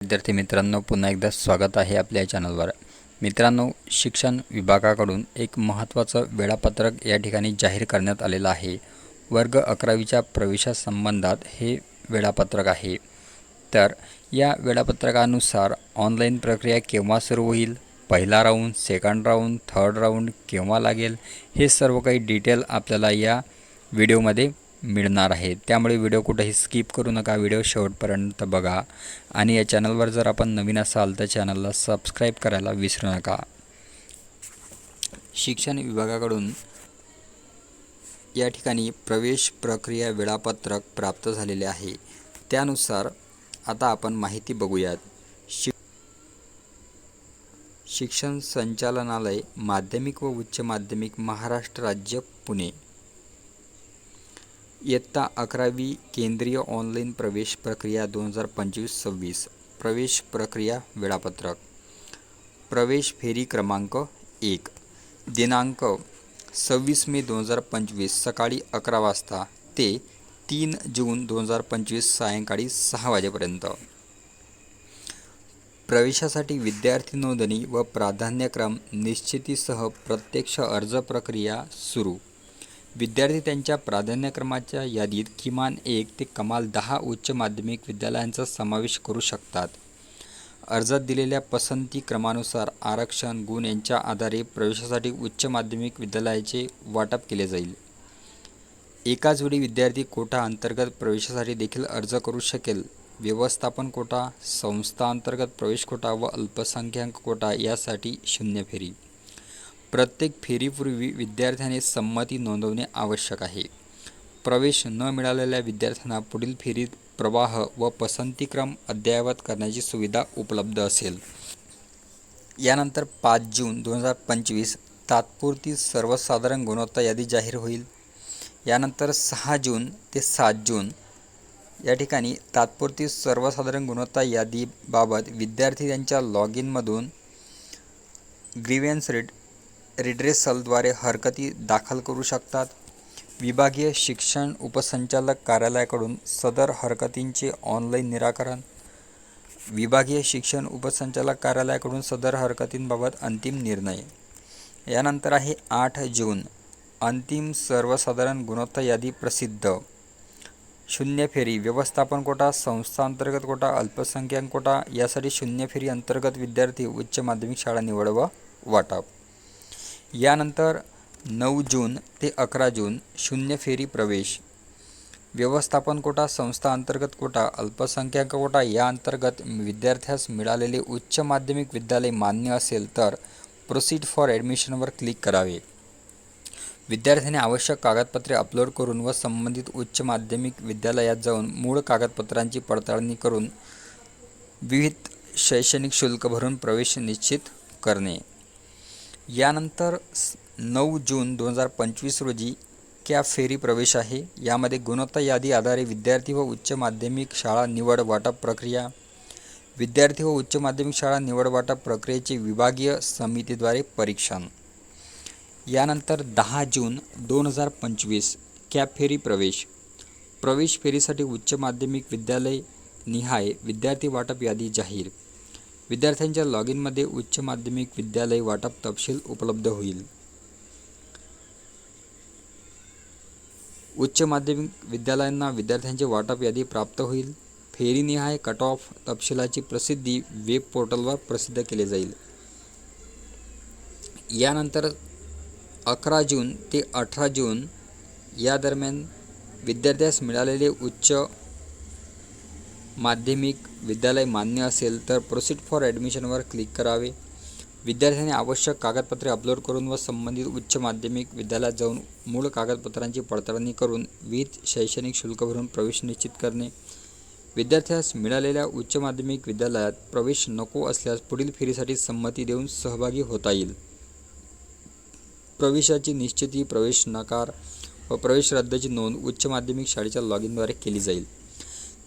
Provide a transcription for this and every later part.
विद्यार्थी मित्रांनो पुन्हा एकदा स्वागत आहे आपल्या चॅनलवर मित्रांनो शिक्षण विभागाकडून एक महत्त्वाचं वेळापत्रक या ठिकाणी जाहीर करण्यात आलेलं आहे. वर्ग अकरावीच्या प्रवेशासंबंधात हे वेळापत्रक आहे. तर या वेळापत्रकानुसार ऑनलाईन प्रक्रिया केव्हा सुरू होईल? पहिला round second round third round केव्हा लागेल? हे सर्व काही डिटेल आपल्याला या व्हिडिओमध्ये मिळणार आहे. त्यामुळे व्हिडिओ कुठेही स्किप करू नका. व्हिडिओ शेवटपर्यंत बघा. आणि या चॅनलवर जर आपण नवीन असाल तर चॅनलला सबस्क्राईब करायला विसरू नका. शिक्षण विभागाकडून या ठिकाणी प्रवेश प्रक्रिया वेळापत्रक प्राप्त झालेले आहे. त्यानुसार आता आपण माहिती बघूयात. शि शिक्षण संचालनालय माध्यमिक व उच्च माध्यमिक महाराष्ट्र राज्य पुणे. इयत्ता अकरावी केंद्रीय ऑनलाईन प्रवेश प्रक्रिया दोन हजार पंचवीस सव्वीस प्रवेश प्रक्रिया वेळापत्रक. प्रवेश फेरी क्रमांक एक. दिनांक सव्वीस मे दोन हजार पंचवीस सकाळी अकरा वाजता ते तीन जून दोन हजार पंचवीस सायंकाळी सहा वाजेपर्यंत. प्रवेशासाठी विद्यार्थी नोंदणी व प्राधान्यक्रम निश्चितीसह प्रत्यक्ष अर्ज प्रक्रिया सुरू. विद्यार्थी त्यांच्या प्राधान्यक्रमाच्या यादीत किमान एक ते कमाल दहा उच्च माध्यमिक विद्यालयांचा समावेश करू शकतात. अर्जात दिलेल्या पसंती क्रमानुसार आरक्षण गुण यांच्या आधारे प्रवेशासाठी उच्च माध्यमिक विद्यालयाचे वाटप केले जाईल. एकाच वेळी विद्यार्थी कोटा अंतर्गत प्रवेशासाठी देखील अर्ज करू शकेल. व्यवस्थापन कोटा संस्था अंतर्गत प्रवेश कोटा व अल्पसंख्याक कोटा यासाठी शून्य फेरी. प्रत्येक फेरीपूर्वी विद्यार्थ्याने संमती नोंदवणे आवश्यक आहे. प्रवेश न मिळालेल्या विद्यार्थ्यांना पुढील फेरीत प्रवाह व पसंतीक्रम अद्ययावत करण्याची सुविधा उपलब्ध असेल. यानंतर पाच जून दोन हजार पंचवीस तात्पुरती सर्वसाधारण गुणवत्ता यादी जाहीर होईल. यानंतर सहा जून ते सात जून या ठिकाणी तात्पुरती सर्वसाधारण गुणवत्ता यादीबाबत विद्यार्थी त्यांच्या लॉग इनमधून ग्रीवेन्स रेट रिड्रेसलद्वारे हरकती दाखल करू शकतात. विभागीय शिक्षण उपसंचालक कार्यालयाकडून सदर हरकतींचे ऑनलाईन निराकरण. विभागीय शिक्षण उपसंचालक कार्यालयाकडून सदर हरकतींबाबत अंतिम निर्णय. यानंतर आहे आठ जून अंतिम सर्वसाधारण गुणवत्ता यादी प्रसिद्ध. शून्य फेरी व्यवस्थापन कोटा संस्था अंतर्गत कोटा अल्पसंख्याक कोटा यासाठी शून्य फेरी अंतर्गत विद्यार्थी उच्च माध्यमिक शाळा निवड व वाटप. यानंतर नऊ जून ते अकरा जून शून्य फेरी प्रवेश. व्यवस्थापन कोटा संस्था अंतर्गत कोटा अल्पसंख्याक कोटा या अंतर्गत विद्यार्थ्यास मिळालेले उच्च माध्यमिक विद्यालय मान्य असेल तर प्रोसीड फॉर ॲडमिशनवर क्लिक करावे. विद्यार्थ्याने आवश्यक कागदपत्रे अपलोड करून व संबंधित उच्च माध्यमिक विद्यालयात जाऊन मूळ कागदपत्रांची पडताळणी करून विविध शैक्षणिक शुल्क भरून प्रवेश निश्चित करणे. यानंतर नऊ जून दोन हजार पंचवीस रोजी कॅप फेरी प्रवेश आहे? यामध्ये गुणवत्ता यादी आधारे विद्यार्थी व उच्च माध्यमिक शाळा निवड वाटप प्रक्रिया विद्यार्थी व उच्च माध्यमिक शाळा निवड वाटप प्रक्रियेचे विभागीय समितीद्वारे परीक्षण. यानंतर दहा जून दोन हजार पंचवीस कॅब फेरी प्रवेश. प्रवेश फेरीसाठी उच्च माध्यमिक विद्यालय निहाय विद्यार्थी वाटप यादी जाहीर. विद्यार्थ्यांच्या लॉग इनमध्ये उच्च माध्यमिक विद्यालय वाटप तपशील उपलब्ध होईल. उच्च माध्यमिक विद्यालयांना विद्यार्थ्यांचे वाटप यादी प्राप्त होईल. फेरीनिहाय कट ऑफ तपशिलाची प्रसिद्धी वेब पोर्टलवर प्रसिद्ध केले जाईल. यानंतर अकरा जून ते अठरा जून या दरम्यान विद्यार्थ्यास मिळालेले उच्च माध्यमिक विद्यालय मान्य असेल तर प्रोसीड फॉर ॲडमिशनवर क्लिक करावे. विद्यार्थ्यांनी आवश्यक कागदपत्रे अपलोड करून व संबंधित उच्च माध्यमिक विद्यालयात जाऊन मूळ कागदपत्रांची पडताळणी करून विविध शैक्षणिक शुल्क भरून प्रवेश निश्चित करणे. विद्यार्थ्यास मिळालेल्या उच्च माध्यमिक विद्यालयात प्रवेश नको असल्यास पुढील फेरीसाठी संमती देऊन सहभागी होता येईल. प्रवेशाची निश्चिती प्रवेश नकार व प्रवेश रद्दची नोंद उच्च माध्यमिक शाळेच्या लॉग इनद्वारे केली जाईल.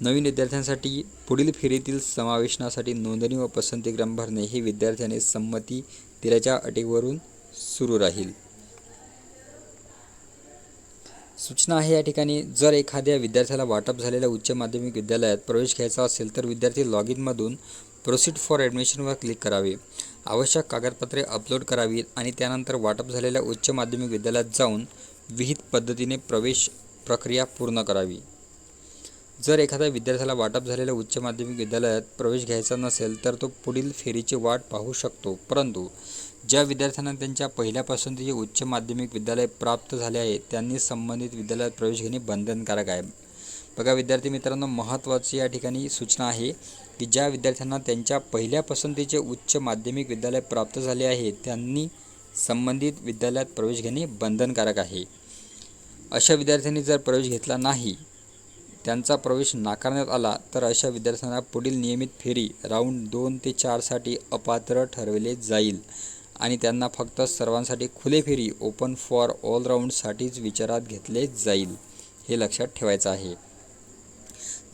नवीन विद्यार्थ्यांसाठी पुढील फेरीतील समावेशनासाठी नोंदणी व पसंतीक्रम भरणे हे विद्यार्थ्याने संमती दिल्याच्या अटीवरून सुरू राहील. सूचना आहे या ठिकाणी जर एखाद्या विद्यार्थ्याला वाटप झालेल्या उच्च माध्यमिक विद्यालयात प्रवेश घ्यायचा असेल तर विद्यार्थी लॉग इनमधून प्रोसीड फॉर ॲडमिशनवर क्लिक करावे. आवश्यक कागदपत्रे अपलोड करावीत आणि त्यानंतर वाटप झालेल्या उच्च माध्यमिक विद्यालयात जाऊन विहित पद्धतीने प्रवेश प्रक्रिया पूर्ण करावी. जर एखाद्या विद्यार्थ्याला वाटप झालेल्या उच्च माध्यमिक विद्यालयात प्रवेश घ्यायचा नसेल तर तो पुढील फेरीची वाट पाहू शकतो. परंतु ज्या विद्यार्थ्यांना त्यांच्या पहिल्या पसंतीचे उच्च माध्यमिक विद्यालय प्राप्त झाले आहे त्यांनी संबंधित विद्यालयात प्रवेश घेणे बंधनकारक आहे. बघा विद्यार्थी मित्रांनो महत्त्वाची या ठिकाणी सूचना आहे की ज्या विद्यार्थ्यांना त्यांच्या पहिल्या पसंतीचे उच्च माध्यमिक विद्यालय प्राप्त झाले आहे त्यांनी संबंधित विद्यालयात प्रवेश घेणे बंधनकारक आहे. अशा विद्यार्थ्यांनी जर प्रवेश घेतला नाही त्यांचा प्रवेश नाकारण्यात आला तर अशा विद्यार्थ्यांना पुढील नियमित फेरी राऊंड दोन ते चारसाठी अपात्र ठरविले जाईल. आणि त्यांना फक्त सर्वांसाठी खुले फेरी ओपन फॉर ऑल राऊंडसाठीच विचारात घेतले जाईल हे लक्षात ठेवायचं आहे.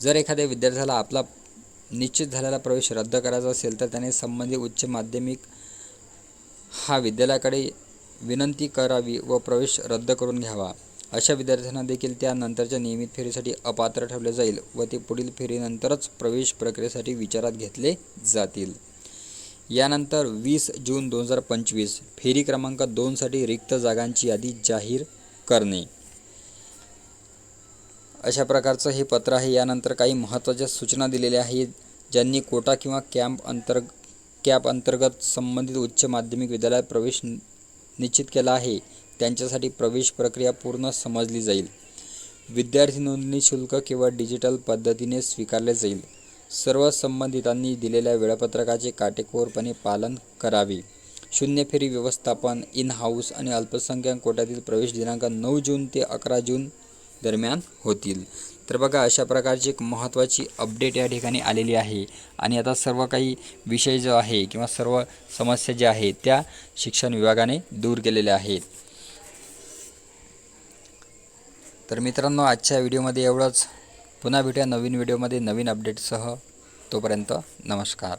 जर एखाद्या विद्यार्थ्याला आपला निश्चित झालेला प्रवेश रद्द करायचा असेल तर त्याने संबंधित उच्च माध्यमिक हा विद्यालयाकडे विनंती करावी व प्रवेश रद्द करून घ्यावा. अशा विद्यार्थ्यांना देखील त्यानंतरच्या नियमित फेरीसाठी अपात्र ठेवले जाईल व ते पुढील फेरीनंतरच प्रवेश प्रक्रियेसाठी विचारात घेतले जातील. यानंतर वीस जून दोन हजार पंचवीस फेरी क्रमांक दोनसाठी रिक्त जागांची यादी जाहीर करणे. अशा प्रकारचं हे पत्र आहे. यानंतर काही महत्त्वाच्या सूचना दिलेल्या आहेत ज्यांनी कोटा किंवा कॅम्प अंतर कॅप अंतर्गत संबंधित उच्च माध्यमिक विद्यालयात प्रवेश निश्चित केला आहे. त्यांच्यासाठी प्रवेश प्रक्रिया पूर्ण समजली जाईल. विद्यार्थी नोंदणी शुल्क केवळ डिजिटल पद्धतीने स्वीकारले जाईल. सर्व संबंधितांनी दिलेल्या वेळापत्रकाचे काटेकोरपणे पालन करावे. शून्य फेरी व्यवस्थापन इन हाऊस आणि अल्पसंख्याक कोट्यातील प्रवेश दिनांक नऊ जून ते अकरा जून दरम्यान होतील. तर बघा अशा प्रकारची एक महत्त्वाची अपडेट या ठिकाणी आलेली आहे. आणि आता सर्व काही विषय जो आहे किंवा सर्व समस्या ज्या आहेत त्या शिक्षण विभागाने दूर केलेल्या आहेत. तर मित्रांनो आजच्या व्हिडिओमध्ये एवढंच. पुन्हा भेटूया नवीन व्हिडिओमध्ये नवीन अपडेटसह तोपर्यंत नमस्कार.